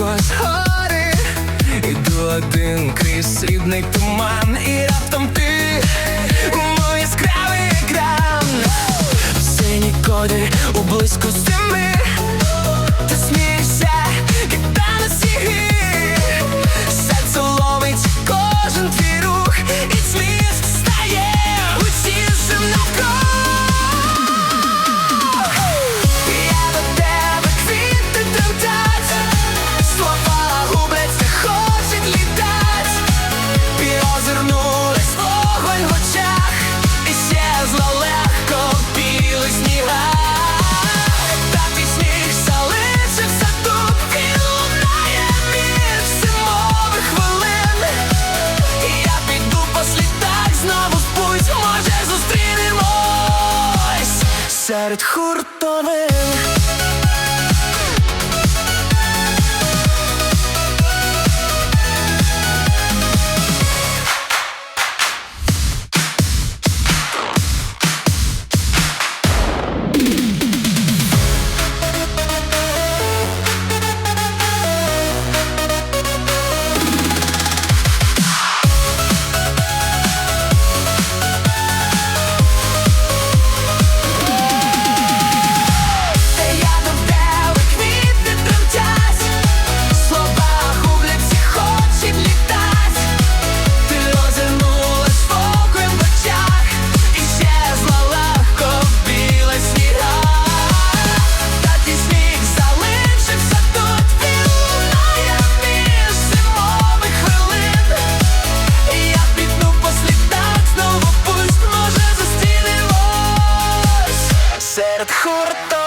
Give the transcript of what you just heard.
тихо згори Іду один крізь срібний туман, і раптом ти у мой яскравий екран. Сині коди у близько зими серед хуртових. серед хурту.